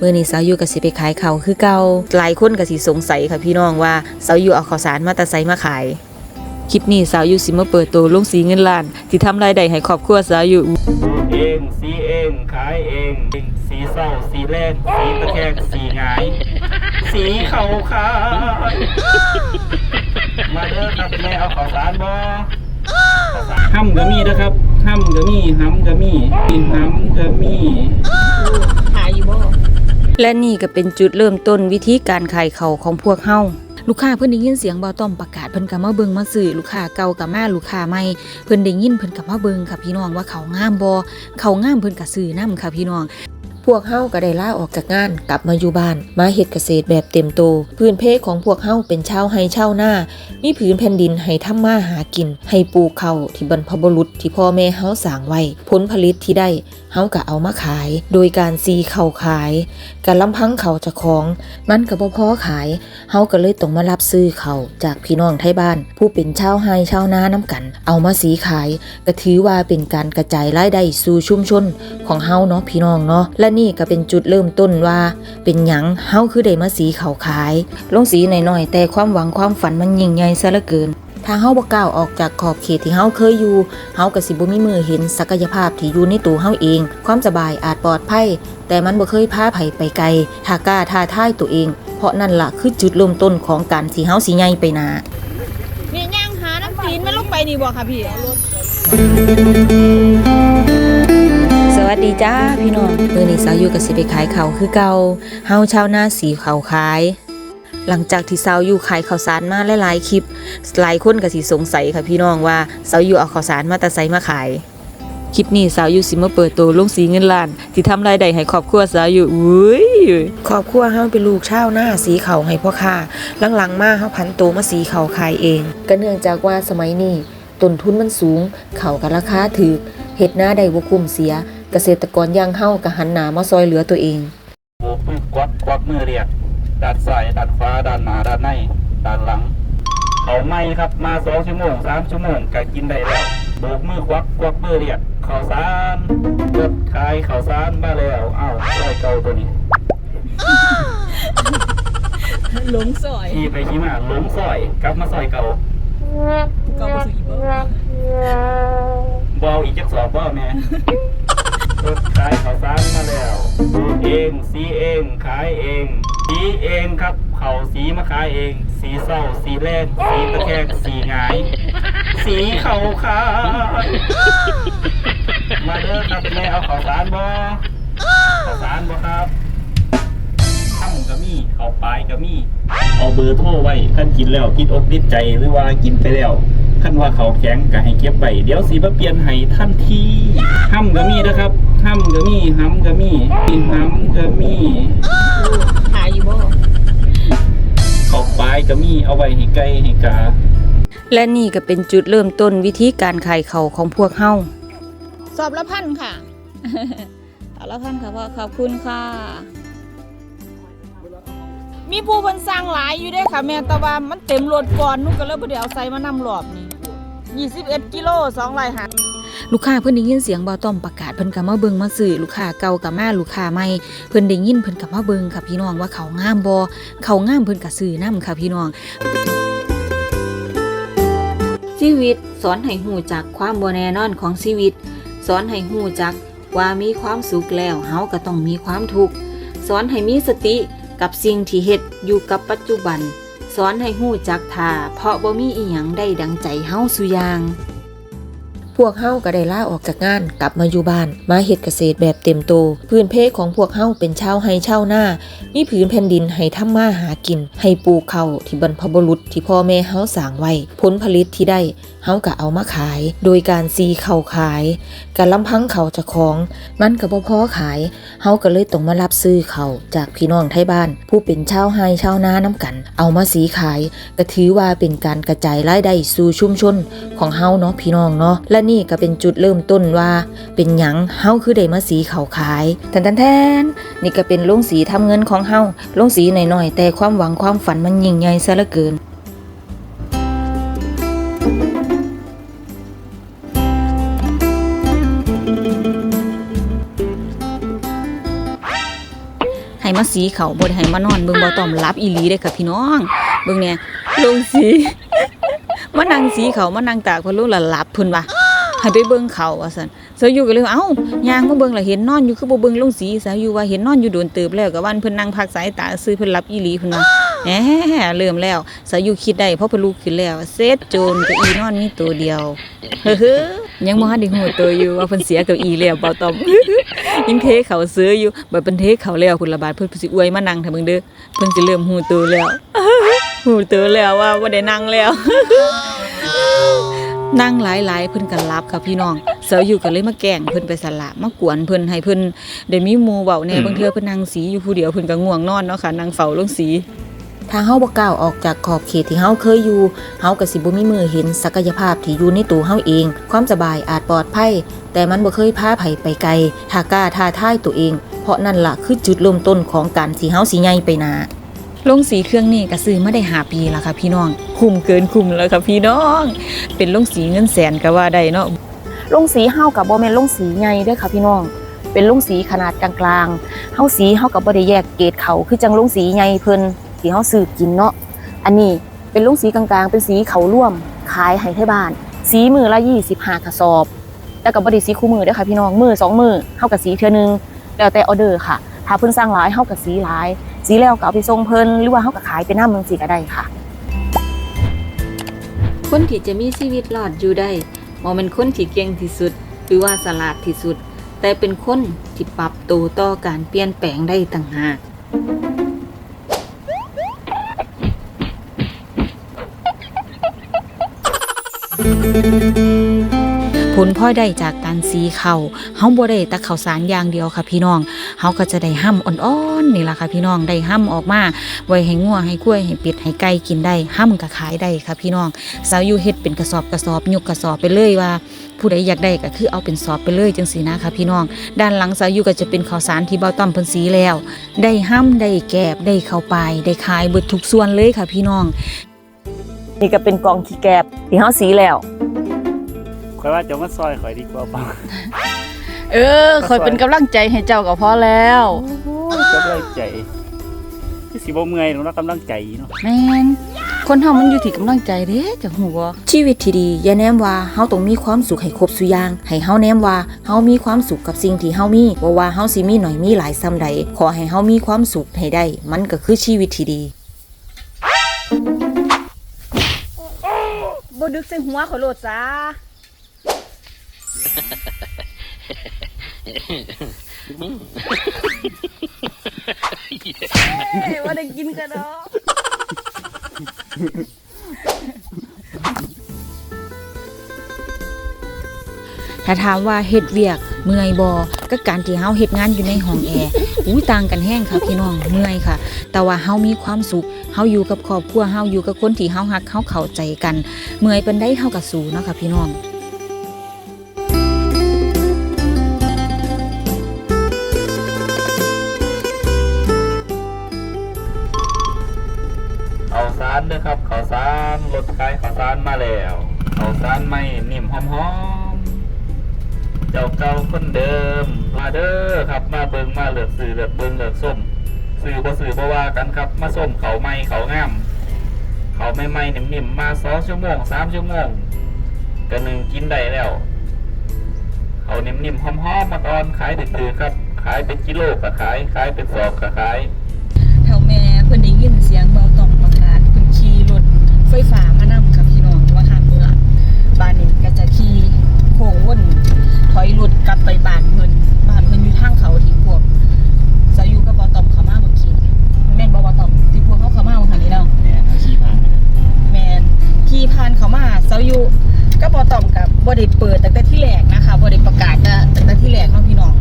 เมื่อนี้สาวอยู่กับสิไปขายเขาวคือเก่าหลายคนก็สิสงสัยค่ะพี่น้องว่าสาวอยู่เอาข้าวสารมาแตะไซมาขาย คลิปนี้สาวอยู่สิมาเปิดตัวลงสีเงินล้านที่ทำรายได้ให้ครอบครัวสาวอยู่ปลูกเองสีเองขายเองสีเศร้าสีแรงสีตะแคงสีหงาย สีเขาขายมาเด้อครับแม่เอาข้าวสารบ่ห้ำก็มีนะครับห้ำก็มีห้ำก็มีกินห้ำก็มี และนี่ก็เป็นจุดเริ่มต้นวิธีการขายเขาของพวกเฮาลูกค้าเพิ่นได้ยินเสียงบาต้อมประกาศเพิ่นกับมาเบิงมาสื่อลูกค้าเก่ากับมาลูกค้าใหม่เพิ่นได้ยินเพิ่นกับมาเบิงค่ะพี่น้องว่าเขางามบ่เขางามเพิ่นก็ซื้อนํค่ะพี่น้อง พวกเฮาก็ได้ล่าออกจากงาน กลับมาอยู่บ้าน มาเฮ็ดเกษตรแบบเต็มโตวพื้นเพของพวกเฮาเป็นชาวไร่ชาวนามีผืนแผ่นดินให้ทำมาหากิน ให้ปลูกข้าวที่บรรพบุรุษที่พ่อแม่เฮาสร้างไว้ ผลผลิตที่ได้เฮาก็เอามาขาย โดยการซีเข้าขายการลำพังเขาจ้าของ มันก็บ่พอขายเฮาก็เลยต้องมารับซื้อเขาจากพี่น้องไทยบ้าน ผู้เป็นชาวไร่ชาวนาน้ำกัน เอามาสีขายก็ถือว่าเป็นการกระจายรายได้สู่ชุมชนของเฮาเนาะพี่น้องเนาะและนี่ก็เป็นจุดเริ่มต้นว่า เป็นหยังเฮาคือได้มาสีเขาวขาย ลงสีหน่อยๆ แต่ความหวังความฝันมันยิ่งใหญ่ซะเหลือเกินถ้าเฮาบ่ก้าวออกจากขอบเขตที่เฮาเคยอยู่ เฮาก็สิบ่มีมือเห็นศักยภาพที่อยู่ในตัวเฮาเอง ความสบายอาจปลอดภัย แต่มันบ่เคยพาไผไปไกล ถ้ากล้าท้าทายตัวเอง เพราะนั่นล่ะคือจุดเริ่มต้นของการที่เฮาสิใหญ่ไปหนานี่ย่างหาน้ำตีนม่ลงไปนี่บ่ค่ะพี่ วัสดีจ้าพี่น้องเมื้อนี้สาวอยู่กับสิไปขายเขาคือเก่าเฮาชาวนาสีเขาขาย หลังจากที่สาวอยู่ขายข้าวสารมาหลายๆคลิป หลายคนก็สิสงสัยค่ะพี่น้องว่าสาวอยู่เอาข้าวสารมาแตะไซมาขายคลิปนี้สาวอยู่สิมาเปิดตัวลงสีเงินล้านที่ทำรายได้ให้ครอบครัวสาวอยู่อุ้ยครอบครัวเฮาเป็นลูกชาวนาสีเขาให้พ่อค้าหลังๆมาเฮาพันตัวมาสีเขาขายเอง ก็เนื่องจากว่าสมัยนี้ต้นทุนมันสูงเขาวก็ราคาถูกเฮ็ดหน้าได้บ่คุ้มเสีย เกษตรกรอย่างเฮาก็หันหน้ามาซอยเหลือตัวเองโบกมือกวักกวักมือเรียกด้านซ้ายด้านขวาด้านหน้าด้านในด้านหลัง เขาไม่ครับมาสองชั่วโมงสามชั่วโมงก็กินได้แล้วโบกมือควักควักมือเรียกข้าวสารรถขายข้าวสารมาแล้วอ้าวซอยเก่าตัวนี้หลงซอยขี่ไปขี่มาหลงซอย กลับมาซอยเก่าก็บ่สุอีบ่บเอาอีกจักสอบบ่แม่ รถขายข้าวสารมาแล้วปลูกเองสีเองขายเองสีเองครับเขาสีมาขายเอง สีเศร้าสีแรงสีตะแคงสีหงาย สีเขาขายมาเด้อครับแม่เอาข้าวสารบ่ข้าวสารบ่ครับข้ามก็มีข้าปลายก็มีเอาเบอร์โทรไว้ท่านกินแล้วกินอกติดใจหรือว่ากินไปแล้ว ท่านว่าเขาแข็งก็ให้เก็บไว้เดี๋ยวสีมาเปลี่ยนให้ท่านทีห้ำก็มีนะครับห้ำก็มีห้ำก็มีกินห้ำก็มีหาอยู่บ่ข้าวปลายก็มีเอาไว้ให้ไก่ให้กา และนี่ก็เป็นจุดเริ่มต้นวิธีการขายเขาวของพวกเฮาสอบละพันค่ะสอบละพันค่ะพ่อขอบคุณค่ะ มีผู้เพิ่นสั่งหลายอยู่เด้ค่ะ แม่แต่ว่ามันเต็มรถก่อนหนุก็เลยบ่ได้เอาใส่มานำรอบนี้ 21กิโล2หาลูกค้าเพิ่นได้ยินเสียงบ่าต้อมประกาศเพิ่นก็มาเบิงมาซื้อลูกค้าเก่าก็มาลูกค้าใหม่เพิ่นได้ยินเพิ่นก็มาเบิงค่ะพี่น้องว่าเขางามบ่เขางามเพิ่นก็ซื้อนํค่ะพี่น้อง ชีวิตสอนให้ฮู้จักความบ่แน่นอนของชีวิต สอนให้ฮู้จักว่ามีความสุขแล้วเฮาก็ต้องมีความทุกข์สอนให้มีสติกับสิ่งที่เฮ็ดอยู่กับปัจจุบัน อนให้หู้จักท่าเพราะบ่มีอีหยังได้ดังใจเฮาสุยาง พวกเฮาก็ได้ลาออกจากงาน กลับมาอยู่บ้าน มาเฮ็ดเกษตรแบบเต็มโตวพื้นเพของพวกเฮาเป็นชาวไร่ชาวนามีผืนแผ่นดินให้ทำมาหากิน ให้ปลูกข้าวที่บรรพบุรุษที่พ่อแม่เฮาสร้างไว้ ผลผลิตที่ได้เฮาก็เอามาขาย โดยการซีเข้าขายการลำพังเขาจ้าของ มันก็บ่พอขายเฮาก็เลยต้องมารับซื้อเขาจากพี่น้องไทยบ้าน ผู้เป็นชาวไร่ชาวนาน้ำกัน เอามาสีขายก็ถือว่าเป็นการกระจายรายได้สู่ชุมชนของเฮาเนาะพี่น้องเนาะและนี่ก็เป็นจุดเริ่มต้นว่า เป็นหยังเฮาคือได้มาสีเขาขายแทนแทนนี่ก็เป็นโรงสีทำเงินของเฮาโรงสีหน่อยๆแต่ความหวังความฝันมันยิ่งใหญ่ซะเหลือเกินให้มาสีเขาบ่ได้ให้มานอนเบิ่งบ่ต้อมรับอีหลีเด้ค่ะพี่น้องเบิ่งเนี่ยลงสีมานั่งสีเขามานั่งตากเพิ่นลงและหลับเพิ่นว่า ให้ไปเบิ่งเขาว่าซั่นสาวอยู่ก็เลยเอ้ายางมาเบิ่งและเห็นนอนอยู่คือบ่เบิ่งลงสีสาวอยู่ว่าเห็นนอนอยู่โดนติบแล้วก็วันเพิ่นนั่งพักสายตาซื้อเพิ่นหลับอีหลีเพิ่นว่าแหมเริ่มแล้วสาวอยู่คิดได้เพราะเพิ่นลุกขึ้นแล้วเสร็จโจรก็อีนอนมีตัวเดียวเฮ้อยังบ่ทันได้ฮู้ตัวอยู่ว่าเพิ่นเสียเก้าอี้แล้วเปล่าตอมยังเทเขาซื้ออยู่บัดเพิ่นเทเขาแล้วพุ่นละบาดเพิ่นสิอวยมานั่งถ้าเบิ่งเด้อเพิ่นสิเริ่มฮู้ตัวแล้วฮู้ตัวแล้วว่าบ่ได้นั่งแล้ว นั่งหลายๆเพิ่นก็หลับค่ะพี่น้องเสาอยู่ก็เลยมาแกล้งเพิ่นไปสละมากวนเพิ่นให้เพิ่นได้มีหมู่เว้าแหน่บางเทื่อเพิ่นนั่งสีอยู่ผู้เดียวเพิ่นก็ง่วงนอนเนาะค่ะนั่งเฝ้าลงสีถ้าเฮาบ่ก้าวออกจากขอบเขตที่เฮาเคยอยู่เฮาก็สิบ่มีมือเห็นศักยภาพที่อยู่ในตัวเฮาเอง ความสบายอาจปลอดภัย แต่มันบ่เคยพาไผไปไกลถ้ากล้าท้าทายตัวเอง เพราะนั่นล่ะคือจุดเริ่มต้นของการที่เฮาสิใหญ่ไปหนา ลงสีเครื่องนี้ก็ซื้อมาได้หาปีแล้วค่ะพี่น้อง คุ้มเกินคุ้มแล้วค่ะพี่น้อง เป็นลงสีเงินแสนก็ว่าได้เนาะลงสีเฮากับบ่แม่นลงสีใหญ่เด้อค่ะพี่น้อง เป็นลงสีขนาดกลางๆเฮาสีเฮากับบ่ได้แยกเกรดเขาคือจังลงสีใหญ่เพิ่นที่เฮาซื้อกินเนาะ อันนี้เป็นลงสีกลางๆ เป็นสีเขาร่วมขายให้ไทบ้าน สีมือละ25กระสอบ แต่ก็บ่ได้สีคู่มือเด้อค่ะพี่น้องมือสองมือเฮากับสีเทื่อนึงแล้วแต่ออเดอร์ค่ะ ถ้าเพิ่นสั่งหลายเฮากับสีหลาย สีแล้วก็เอาไปส่งเพิ่นหรือว่าเฮาก็ขายเป็นน้ำเมืองสีก็ได้ค่ะ คนที่จะมีชีวิตรอดอยู่ได้บ่แม่นคนที่เก่งที่สุด หรือว่าฉลาดที่สุด แต่เป็นคนที่ปรับตัวต่อการเปลี่ยนแปลงได้ต่างหากผ ลพลอยได้จากการสีเขาวเฮาบ่ได้แต่ข้าวสารอย่างเดียวค่ะพี่น้องเฮาก็จะได้ห้ำอ่อนๆนี่ล่ะค่ะพี่น้องได้ห้ำออกมาไว้ให้งัวให้กล้วยให้เป็ดให้ไก่กินได้ห้ำก็ขายได้ค่ะพี่น้องสาวอยู่เฮ็ดเป็นกระสอบกระสอบยกกระสอบไปเลยว่า ผู้ใดอยากได้ก็คือเอาเป็นสอบไปเลยจังสีนะคะพี่น้อง ด้านหลังสาวอยู่ก็จะเป็นข้าวสารที่เบาต้อมเพิ่นสีแล้ว ได้ห้ำได้แกบได้เข้าวปได้ขายเบิดทุกส่วนเลยค่ะพี่น้อง นี่ก็เป็นกองขี้แกบที่เฮาสีแล้ว ข่อยว่าจะมาซอยข่อยดีกว่าเปล่าเออคอยเป็นกำลังใจให้เจ้าก็พอแล้วกำลังใจคือสิบ่เมื่อยหรอกเนาะกำลังใจเนาะแม่นคนเฮามันอยู่ที่กำลังใจเด้จักหัวชีวิตที่ดีอย่าแนมว่าเฮาต้องมีความสุขให้ครบสุอย่าง ให้เฮาแนมว่าเฮามีความสุขกับสิ่งที่เฮามีบ่ว่าเฮาสิมีหน่อยมีหลายซ้ำใดขอให้เฮามีความสุขให้ได้ มันก็คือชีวิตที่ดีบ่ดึกใส่หัวขอยโลดซา ว่าได้กินกันเนาะถ้าถามว่าเฮ็ดเวียกเมื่อยบ่ก็การที่เฮาเฮ็ดงานอยู่ในห้องแอร์อุ้ยต่างกันแห้งค่ะพี่น้องเมื่อยค่ะ แต่ว่าเฮามีความสุขเฮาอยู่กับครอบครัวเฮาอยู่กับคนที่เฮาฮักเฮาเข้าใจกัน เมื่อยเปานใดเฮาก็สู้เนาะค่ะพี่น้อง เดิมมาเด้อครับมาเบิงมาเหลือกซื้อเลือกเบิงเหลือกส้มซื้อบ่ซื้อบ่ว่ากันครับ มาส้มเขาใหม่เขางามเขาใหม่ๆนิ่มๆมาสองชั่วโมงสามชั่วโมงก็หนึ่งกินได้แล้วเขานิ่มๆหอมๆมาตอนขายถือๆครับ ขายเป็นกิโลก็ขายขายเป็นสอบก็ขายเท่าแม่เพิ่นได้ยินเสียงเบาตองประกาศเพิ่นขี่รถไฟฟ้า อยรถกลับไปบ้านเพิ่นบ้านเพิ่นอยู่ทางเขาที่พวกสายุกับเบาต้องเขามาเมื่อกี้แม่นบ่เบาต้องที่พวกเขาเขามาเมื่อหันนี้เนาะเนี่ยเขาขี่ผ่านไปเลยแมนขี่ผ่านเขามาเซาอยู่ก็บอตอมกับบ่ได้เปิดตั้งแต่ที่แรกนะคะบ่ได้ประกาศจะตั้งแต่ที่แรกเนาะพี่น้อง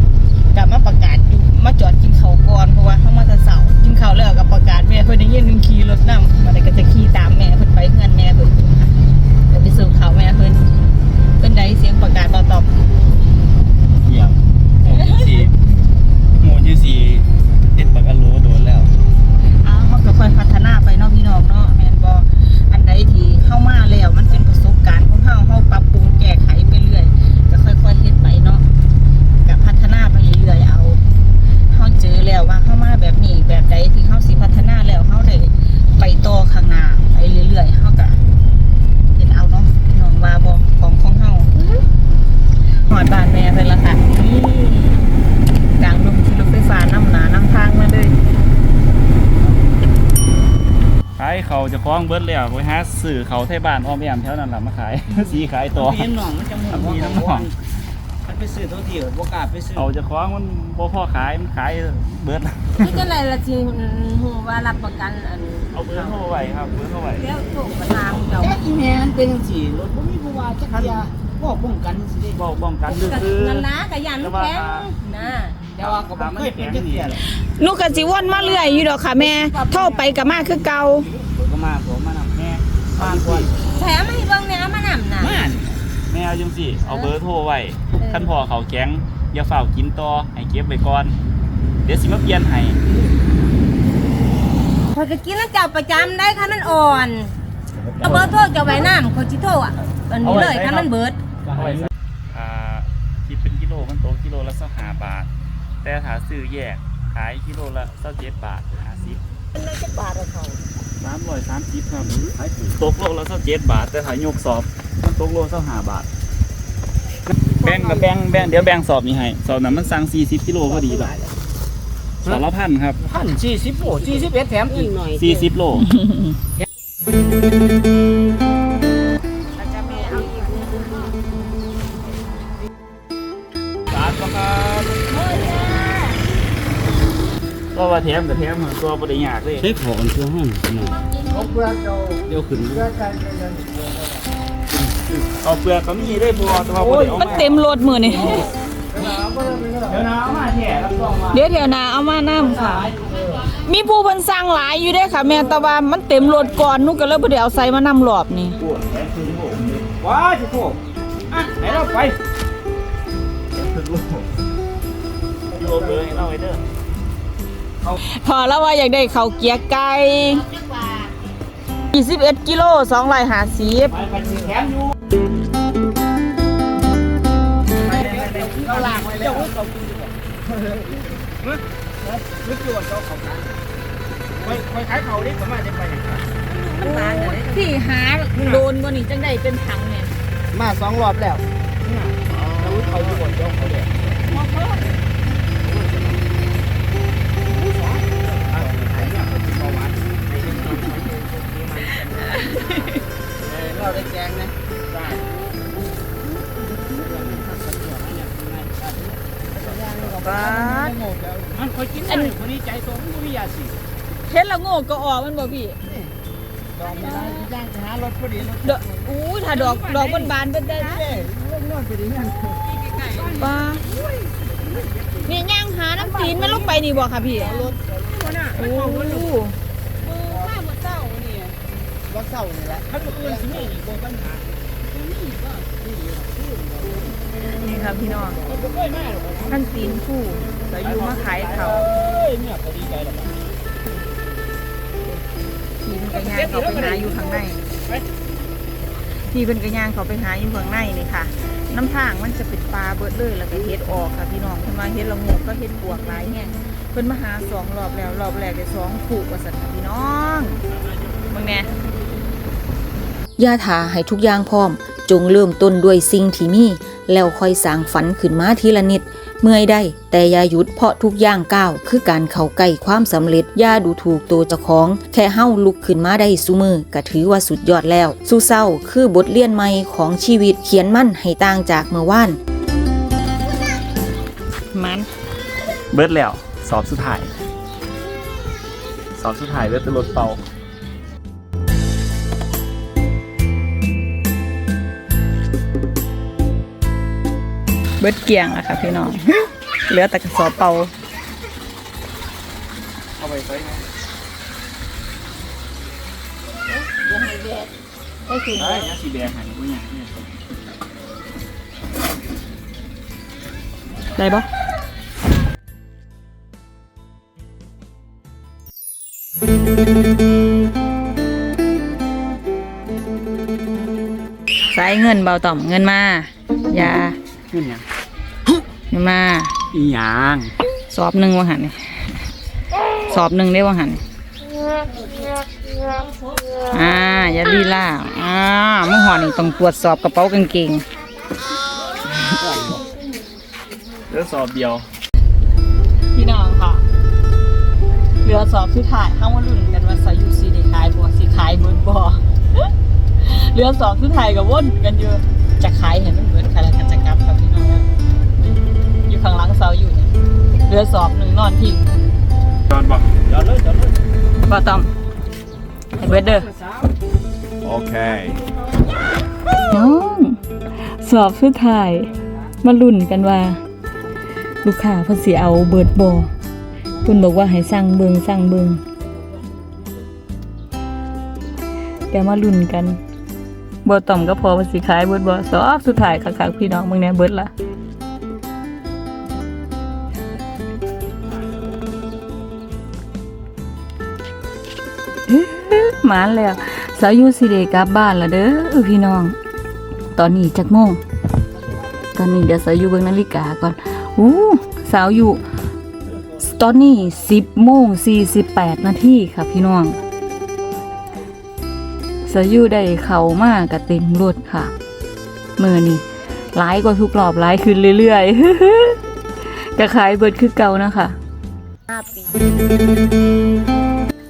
กลับมาประกาศอยู่มาจอดกินข้าวก่อนเพราะว่าเฮามาแต่เช้ากินข้าวแล้วก็ประกาศแม่เพิ่นได้ยินหนึงขี่รถนำมาได้ก็จะขี่ตามแม่เพิ่นไปเฮือนแม่เพิ่นเดี๋ยวไปส่งข้าวแม่เพิ่นเพิ่นได้เสียงประกาศบอตอมเยี่ยมหมูยี่ สี่หมูยี่สี่เอ็ดปักอะโลโดนแล้วอ้าวมันก็ค่อยพัฒนาไปเนาะพี่น้องเนาะแมนบออันใดที่เข้ามาเลยมันเป็นประสบการณ์ของเฮาเฮาปรับปรุงแก้ไขไปเรื่อยก็ค่อยๆเฮ็ดไปเนาะก็พัฒนาไปเรื่อยๆเอาเฮาเจอแล้วว่าเข้ามาแบบ เขาเจะคล้าของเบิดแล้ว ไปหาสื่อเขาไทยบ้านอ้อมแอมแถวนั้นล่ะมาขาย สีขายต่อ เห็นหนองมันจะหมุนมีน้ำหนองมันไปซื้อตัวที่บ่กล้าไปซื้อเขาเจะคล้าของมันบ่พอขายมันขายเบิดนี่ก็เลยละทีหูว่ารับประกันอันเอาเบอร์โทรไว้ครับเบอร์โทรไว้แล้วโทรประทางเจ้าแต่อีแม่มันเป็นจังซี่รถบ่มีผู้ว่าจักเที่ยบ่ป้องกันสิเด้บอกป้องกันก็คือนั่นนะกะยานมันแข็งนะแต่ว่าก็บ่เคยเป็นจักเที่ยหรอกหนูก็สิวนมาเรื่อยอยู่ดอกค่ะแม่โทรไปก็มาคือเก่าก็มาผมมา นำแม่บ้านก่อนแถมให้เบิ่งแหน่เอามานำน่ะมานี่แม่เอาจังสิเอาเบอร์โทรไว้คันพอเขาแข็งอย่าเฝ้าวกินต่อให้เก็บไว้ก่อน เดี๋ยวสิมาเปลี่ยนให้พอยก็กินแล้วเจ้าประจำได้ค่ะมันอ่อนเอาเบอร์โทรเจ้าไว้นำเขาสิโทรอะอันนี้เลยค่ะมันเบิดเอาไว้ซะอ่าคิดเป็นกิโลมันโตกกิโลละ25บาท แต่ถ้าซื้อแยกขายกิโลละ27บาท50เป็นเลยจักบาทเอาเขา สามร้อยสามสิบครับตกโลละสักเจ็ดบาท แต่ถ่ายยกสอบมันตกโลสักห้าบาท แบ่งกับแบ่งแบ่งเดี๋ยวแบ่งสอบนี่ให้สอบนั้นมันสั่งสี่สิบกิโลพอดีแบบสอบละพันครับพัน40โล41แถมอีกหน่อยสี่สิบโล ก็ว่าแถมกับแถมหัวตัวบริยากเลย ใช้ของตัวหั่นเดี๋ยวขึ้นเอาเปลือกก็มีได้บัวแต่ว่าบ่ได้เอามันมาเต็มรถมือนี่ เดี๋ยวนะเอามาแถ่รับรองว่าเดี๋ยวเดี๋ยวนาเอามานํค่ะ มีผู้เพิ่นสั่งหลายอยู่เด้ค่ะ แม่แต่ว่ามันเต็มรถก่อนหนูก็เลยบ่ได้เอาใส่มานำรอบนี่ปวดแขนถึงโบกว้าสิโทษอะไหนเราไปถึงโลกโลเลยเอาไว้เด้อ พอแล้วว่าอยากได้ข้าวเกี๊ยไก่21กิโล250ไปไปสิแถมอยู่เราล้างไว้แล้วเขากินดีกว่านึกอยู่ว่าเขาเขาขายไปไปขายเขาดิประมาณจะไปไหนพี่หาโดนบ่นี่จังได้เป็นถังเนี่ยมาสองรอบแล้วแล้วเขาอยู่บนยกเขาเลย เราได้แกงนะได้มันคอยกินอันคนนี้ใจตรงผู้วิยาสิเฮ็ดละโง่ก็ออกมันบ่พี่ดอกไม่ได้ย่างจะหารถพอดีรถดอกอู้ถ้าดอกดอกบานๆเป็นได้เอ้เริ่มนอนไปดีนั่นป้านี่ย่างหาน้ำตีนมันลงไปนี่บ่ค่ะพี่โอ้ เศร้านี่แหละถ้าเป็นอื่นสิมีบนปัญหานี่ค่ะพี่น้องท่านตีนผู้แต่อยู่มาขายเขาเอ้ยเนี่ยก็ดีใจหรอกพี่เป็นกระยางเขาไปหาอยู่ข้างในพี่เป็นกระยางเขาไปหาอยู่ข้างในนี่ค่ะ น้ำทางมันจะเป็นปลาเบิดเลยแล้วก็เฮ็ดออกค่ะพี่น้องเพิ่นมาเฮ็ดละงกก็เฮ็ดปวกหลายแห่งเพิ่นมาหาสองรอบแล้วรอบแรกได้สองขู่ว่าซั่นค่ะพี่น้องมึงแน่อ ย่าถาให้ทุกอย่างพร้อม จงเริ่มต้นด้วยสิ่งที่มีแล้วค่อยสร้างฝันขึ้นมาทีละนิด เมื่อยได้ แต่อย่าหยุดเพราะทุกอย่างก้าวคือการเข้าใกล้ความสำเร็จอย่าดูถูกตัวเจ้าของ แค่เฮ้าลุกขึ้นมาได้ซุมือก็ถือว่าสุดยอดแล้ว สู้เศร้าคือบทเรียนใหม่ของชีวิตเขียนมั่นให้ต่างจากเมื่อวานมันเบิดแล้ว สอบสุดท้าย สอบสุดท้ายเบิดเป็นรถเป่า บิดเกียงอะค่ะพี่น้อง เหลือแต่กระสอบเปาเอาไปใส่ไหมได้นะสีแดงหันกูอย่างนี้ได้ปะใส่เงินเบาต่อมเงินมา ยาขึ้นยัง มาอีหยังสอบหนึ่งว่าหันนี่สอบหนึ่งได้ว่าหันนี่อ่าอย่าลีลาอ่าเมื่อหอนี่ต้องตรวจสอบกระเป๋ากางเกงเหลือสอบเดียว พี่น้องค่ะเหลืออสอบสุดท้ายเฮามาลุ้นกันว่าสายุสิได้ขายบ่สิขายเบิดบ่เรือสอบสุดท้ายก็วนกันอยู่จะขายให้มันเบิดค่ะแล้วก็จะ เสาอยู่เนี่ยเรือสอบหนึ่งนอนทิ้งจอนบอกจอดเลยจอดเลยบ่ต้องให้เบิดเด้อ Okay. น้องสอบสุดท้าย มาลุ้นกันว่า ลูกค้าเพิ่นสิเอาเบิดบ่เพิ่นบอกว่าให้สั่งเบิงสั่งเบิงแต่มาลุ้นกันบ่ต่อมก็พอว่าสิขายเบิดบ่สอบสุดท้ายคักๆพี่น้องเบิ่งแหน่เบิดละ หมานแล้วสาวยูสิเดกลับบ้านละเด้อพี่น้อง ตอนนี้จักโมง ตอนนี้เดี๋ยวสาวยูเบิ่งนาฬิกาก่อนอู้สาวยูตอนนี้สิบโมงสี่สิบแปดนาทีค่ะพี่น้องสาวยูได้เข้ามากกับเต็มรถค่ะเมื่อนี้หลายกว่าทุกรอบหลายขึ้นเรื่อยๆกระขายเบิดคือเก่านะคะ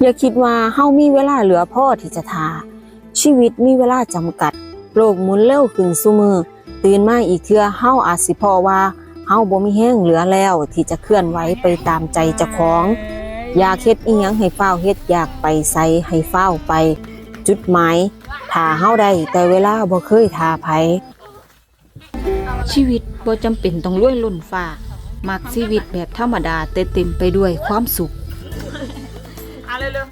อย่าคิดว่าเฮามีเวลาเหลือพอที่จะทา ชีวิตมีเวลาจำกัด โลกหมุนเร็วขึ้นซุมือ ตื่นมาอีกเทื่อเฮาอาจสิพอว่าเฮาบ่มีแห้งเหลือแล้วที่จะเคลื่อนไหวไปตามใจเจ้าของ อยากเฮ็ดอีหยังให้ฟ้าเฮ็ดอยากไปไสให้ฟ้าไป จุดหมายถ้าเฮาได้แต่เวลาบ่เคยทาไผชีวิตบ่จำเป็นต้องรวยล้นฟ้ามักชีวิตแบบธรรมดาแต่เต็มไปด้วยความสุข เร็ว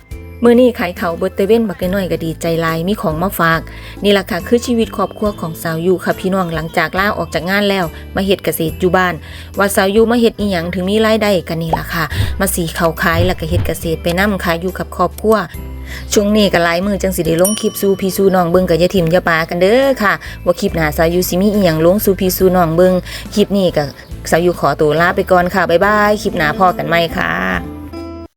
มื้อนี้ขายเขาเบิดเตเว่นบักน้อยก็ดีใจลายมีของมาฝาก นี่ล่ะค่ะคือชีวิตครอบครัวของสาวยูค่ะพี่น้องหลังจากลาออกจากงานแล้ว มาเฮ็ดเกษตรอยู่บ้าน ว่าสาวยูมาเฮ็ดอีหยังถึงมีรายได้กันนี่ล่ะค่ะ มาสีเขาขายแล้วก็เฮ็ดเกษตรไปนำค่ะอยู่กับครอบครัวช่วงนี้ก็หลายมือจังสิได้ลงคลิปสู่พี่สู่น้องเบิ่งก็อย่าถิ่มยาปากันเด้อค่ะ ว่าคลิปหน้าสาวยูสิมีอีหยังลงสู่พี่สู่น้องเบิ่งคลิปนี้ก็สาวยูขอตัวลาไปก่อนค่ะบ๊ายบายคลิปหน้าพอกันใหม่ค่ะ